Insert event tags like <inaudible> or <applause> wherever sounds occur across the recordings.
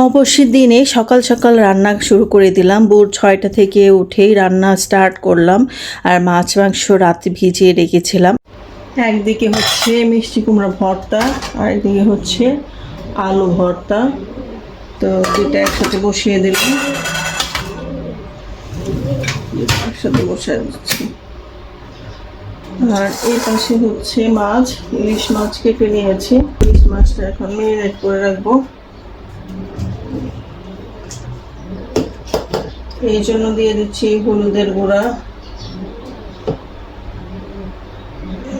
নববর্ষের দিনে সকাল সকাল রান্না শুরু করে দিলাম। ভোর ছয়টা থেকে উঠেই রান্না স্টার্ট করলাম আর মাছ, মাংস রাতে ভিজিয়ে রেখেছিলাম। একদিকে হচ্ছে মিষ্টি কুমড়া ভর্তা আর একদিকে হচ্ছে আলু ভর্তা। তো দুটা একসাথে বসিয়ে দিলাম। একসাথে বসিয়ে দিচ্ছি। আর এই পাশে হচ্ছে মাছ, ইলিশ মাছ কেটে নিয়েছি। ইলিশ মাছটা এখন মেরিনেট করে রাখব। এই জন্য দিয়ে দিচ্ছি হলুদের গুঁড়া।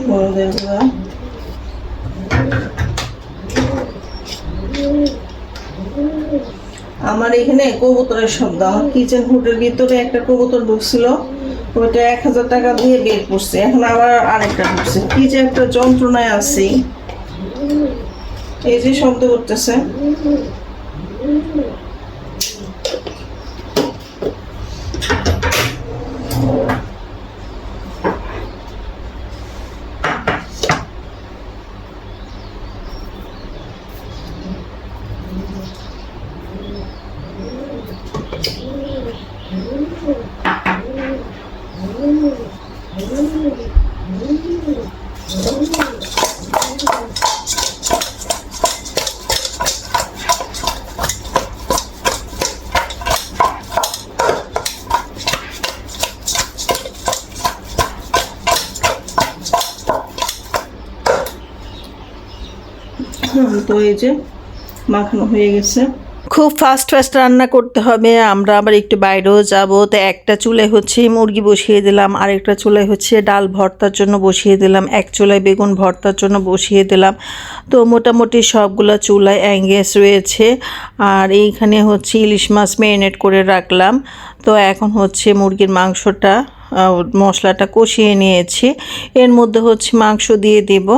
হলুদের গুঁড়া। আমার এখানে কবুতরের শব্দ। আমার কিচেন হুটের ভিতরে একটা কবুতর ঢুকছিল। ওইটা এক হাজার টাকা দিয়ে বের করছে। এখন আবার আরেকটা ঢুকছে। কি যে একটা যন্ত্রণায় আছি। এই যে শব্দ করতেছে। <coughs> তো এই যে মাখানো হয়ে গেছে। খুব ফাস্ট ফাস্ট রান্না করতে হবে, আমরা আবার একটু বাইরেও যাব। তো একটা চুলায় হচ্ছে মুরগি বসিয়ে দিলাম, আরেকটা চুলায় হচ্ছে ডাল ভর্তার জন্য বসিয়ে দিলাম, এক চুলায় বেগুন ভর্তার জন্য বসিয়ে দিলাম। তো মোটামুটি সবগুলো চুলায় অ্যাঙ্গেস রয়েছে, আর এইখানে হচ্ছে ইলিশ মাছ ম্যারিনেট করে রাখলাম। তো এখন হচ্ছে মুরগির মাংসটা মশলাটা কষিয়ে নিয়েছি। এর মধ্যে হচ্ছে মাংস দিয়ে দেবো।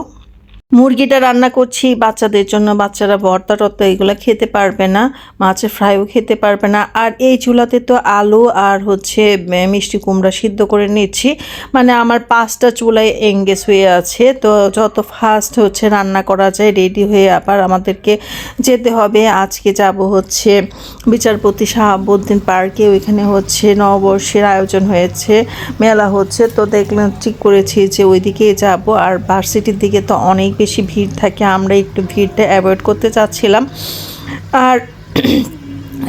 মুরগিটা রান্না করছি, বাচ্চাদের জন্য বাচ্চারা ভর্তা টর্তা এগুলো খেতে পারবে না, মাছের ফ্রাইও খেতে পারবে না। আর এই চুলাতে তো আলু আর হচ্ছে মিষ্টি কুমড়া সিদ্ধ করে নিচ্ছি। মানে আমার পাঁচটা চুলায় এঙ্গেজ হয়ে আছে, তো যত ফাস্ট হচ্ছে রান্না করা যায় রেডি হয়ে আবার আমাদেরকে যেতে হবে। আজকে যাব হচ্ছে বিচারপতি শাহাবুদ্দিন পার্কে, ওইখানে হচ্ছে নববর্ষের আয়োজন হয়েছে, মেলা হচ্ছে। তো দেখলাম ঠিক করেছি যে ওইদিকে যাব, আর ভার্সিটির দিকে তো অনেক বেশি ভিড় থাকে আমরা একটু ভিড়টা অ্যাভয়েড করতে চাচ্ছিলাম। আর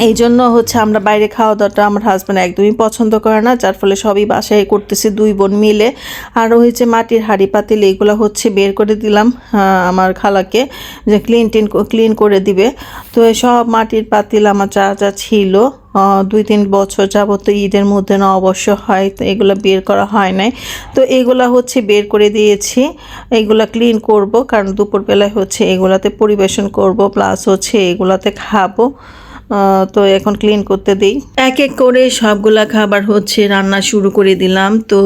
এই জন্য হচ্ছে আমরা বাইরে খাওয়া দাওয়াটা আমার হাজব্যান্ড একদমই পছন্দ করে না, যার ফলে সবই বাসায় করতেছি দুই বোন মিলে। আর হয়েছে মাটির হাঁড়ি পাতিল এইগুলো হচ্ছে বের করে দিলাম আমার খালাকে, যে ক্লিন টিন ক্লিন করে দিবে। তো সব মাটির পাতিল আমার যা যা ছিল দুই তিন বছর যাবত ঈদের মধ্যে না অবশ্য হয়, তো এগুলো বের করা হয় নাই। তো এগুলা হচ্ছে বের করে দিয়েছি, এগুলা ক্লিন করব, কারণ দুপুরবেলায় হচ্ছে এগুলাতে পরিবেশন করব প্লাস হচ্ছে এগুলাতে খাব। তো এখন ক্লিন করতে দিই। এক এক করে সবগুলা খাবার হচ্ছে, রান্না শুরু করে দিলাম। তো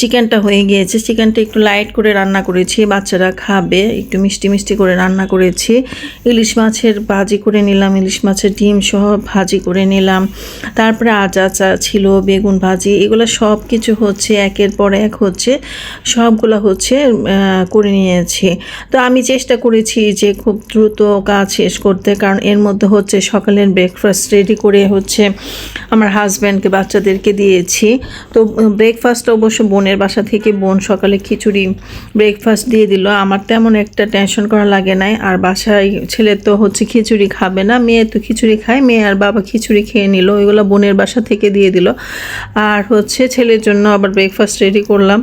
চিকেনটা হয়ে গিয়েছে। চিকেনটা একটু লাইট করে রান্না করেছি। বাচ্চারা খাবে। একটু মিষ্টি মিষ্টি করে রান্না করেছি। ইলিশ মাছের ভাজি করে নিলাম। ইলিশ মাছের ডিম সহ ভাজি করে নিলাম। তারপরে আচাচা ছিল, বেগুন ভাজি, এগুলো সব কিছু হচ্ছে, একের পর এক হচ্ছে, সবগুলো হচ্ছে করে নিয়েছি। তো আমি চেষ্টা করেছি যে খুব দ্রুত কাজ শেষ করতে, কারণ এর মধ্যে হচ্ছে সকালের ব্রেকফাস্ট রেডি করে হচ্ছে আমার হাজব্যান্ডকে বাচ্চাদেরকে দিয়েছি। তো ব্রেকফাস্ট অবশ্য বোনের বাসা থেকে বোন সকালে খিচুড়ি ব্রেকফাস্ট দিয়ে দিল। আমার তেমন একটা টেনশন করা লাগে নাই। আর বাসায় ছেলে তো হচ্ছে খিচুড়ি খাবে না, মেয়ে তো খিচুড়ি খায়। মেয়ে আর বাবা খিচুড়ি খেয়ে নিল, ওইগুলো বোনের বাসা থেকে দিয়ে দিল। আর হচ্ছে ছেলের জন্য আবার ব্রেকফাস্ট রেডি করলাম।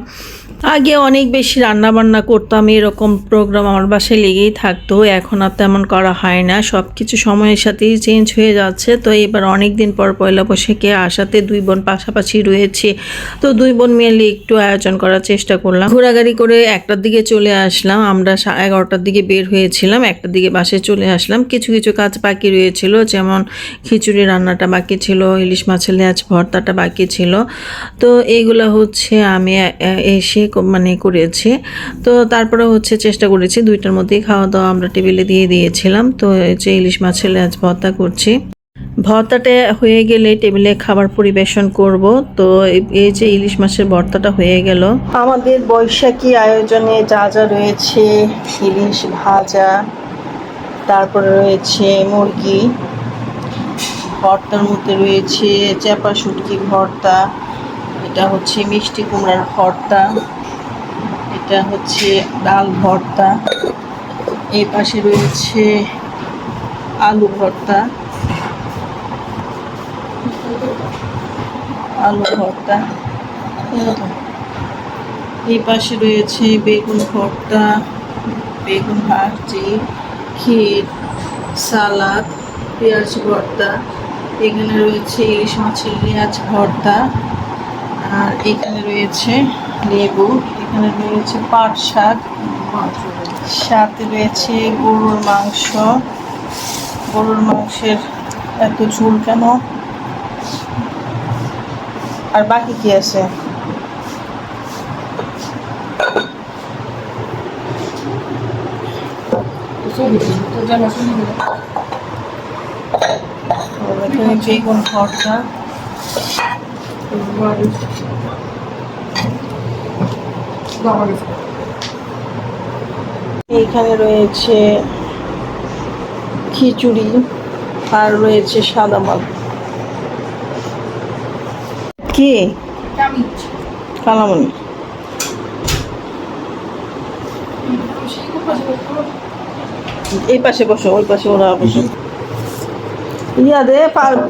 আগে অনেক বেশি রান্না বান্না করতাম, এরকম প্রোগ্রাম আমার বাসায় লেগেই থাকতো, এখন আর তেমন করা হয় না সব কিছু সময়ের সাথেই চেঞ্জ হয়ে যাচ্ছে, তো এবার অনেক দিন পর পয়লা বৈশাখে আসাতে দুই বোন পাশাপাশি রয়েছে, তো দুই বোন মিলে একটু আয়োজন করার চেষ্টা করলাম। ঘোরাগাড়ি করে একটার দিকে চলে আসলাম, আমরা এগারোটার দিকে বের হয়েছিলাম, একটার দিকে বাসে চলে আসলাম, কিছু কিছু কাজ বাকি রয়েছিল, যেমন খিচুড়ি রান্নাটা বাকি ছিল, ইলিশ মাছের লেজ ভর্তাটা বাকি ছিল, তো এইগুলো হচ্ছে আমি এসে মানে করেছি। তো তারপরে হচ্ছে চেষ্টা করেছি দুইটার মধ্যেই খাওয়া দাওয়া আমরা টেবিলে দিয়ে দিয়েছিলাম। তো এই যে ইলিশ মাছের লেজ ভর্তা করছি। ভর্তাটা হয়ে গেলে টেবিলে খাবার পরিবেশন করব। তো এই যে ইলিশ মাছের ভর্তাটা হয়ে গেল। আমাদের বৈশাখী আয়োজনে যা যা রয়েছে, ইলিশ ভাজা, তারপরে রয়েছে মুরগি, ভর্তার মধ্যে রয়েছে চাপা শুটকি ভর্তা, এটা হচ্ছে মিষ্টি কুমড়ার ভর্তা। এটা হচ্ছে ডাল ভর্তা। এই পাশে রয়েছে আলু ভর্তা। আলু ভর্তা। এই পাশে রয়েছে বেগুন ভর্তা, বেগুন ভাজি, ক্ষীর, সালাদ, পেঁয়াজ ভর্তা। এখানে রয়েছে ইলিশ মাছের পেঁয়াজ ভর্তা। আর এখানে রয়েছে লেবু। এখানে রয়েছে পাট শাক। সাথে রয়েছে গরুর মাংস। গরুর মাংসের এত ঝুল কেন? আর বাকি কি আছে? এখানে বেগুন ভর্তা। এইখানে রয়েছে খিচুড়ি আর রয়েছে সাদা মাল। কি? কালামনি এই পাশে বসো ওই পাশে ওরা বসো। ইয়া দে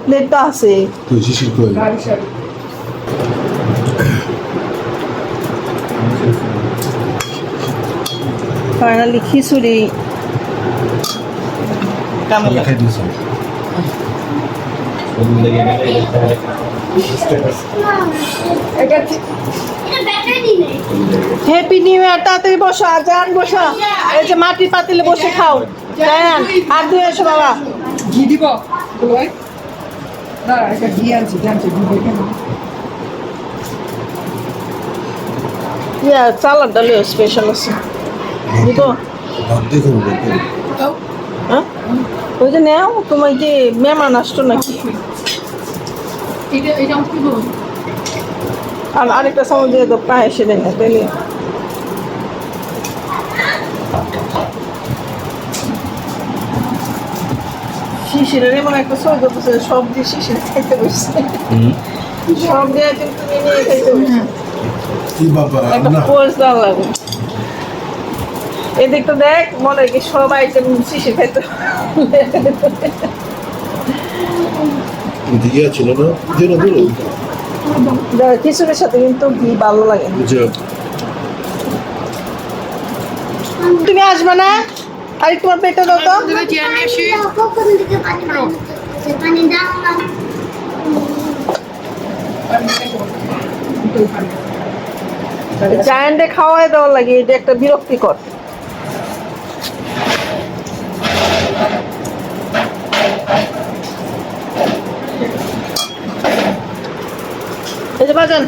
প্লেটটা আছে। ফাইনালি খিচুড়ি হ্যাপি নিউ ইয়ার তাড়াতাড়ি বসো আর জান বসো। এই যে মাটির পাতিলে বসে খাও। জান আর দুই এসো বাবা। ঘি দিব। না একটা ঘি আনছি দেখে ইয়া দেখো হ্যাঁ? ওই যে নেও তোমার কি মেহমান আসতো নাকি? আর আরেকটা চামচ দিয়ে তো পায়ে এসে দেয় না তাইলে। শিশিরের এমন একটা করতেছে সব দিয়ে শিশির খাইতে বসছে। সব দিয়ে কিন্তু তুমি নিয়ে খাইতে বসছে। কি বাবা একটা পোজ দেওয়া লাগবে এদিকটা দেখ মনে হয় কি সবাই শিশির খাইতে দিয়া ছিল না? দিও না খিচুড়ির সাথে কিন্তু ঘি ভালো লাগে। তুমি আসবে না? আর তোমার পেটে দাও তো। জায়ান্টে খাওয়াই দেওয়ার লাগে এটা একটা বিরক্তিকর এই যে বাজান ঘি গাইদারি লাগবে না আমি অফ ছিল ফার্স্ট টাইম ঘি খেলো খেলো খেলতে পার ফার্স্ট টাইম ঘি ও আস্তে আস্তে আস্তে বাবা দেখতে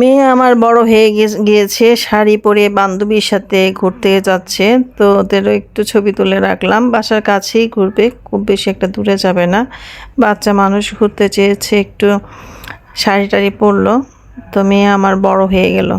মেয়ে আমার বড় হয়ে গিয়েছে, শাড়ি পরে বান্ধবীর সাথে ঘুরতে যাচ্ছে, তো ওদেরও একটু ছবি তুলে রাখলাম। বাসার কাছেই ঘুরবে, খুব বেশি একটা দূরে যাবে না। বাচ্চা মানুষ ঘুরতে চেয়েছে, একটু শাড়ি টাড়ি পরলো, তো মেয়ে আমার বড় হয়ে গেল।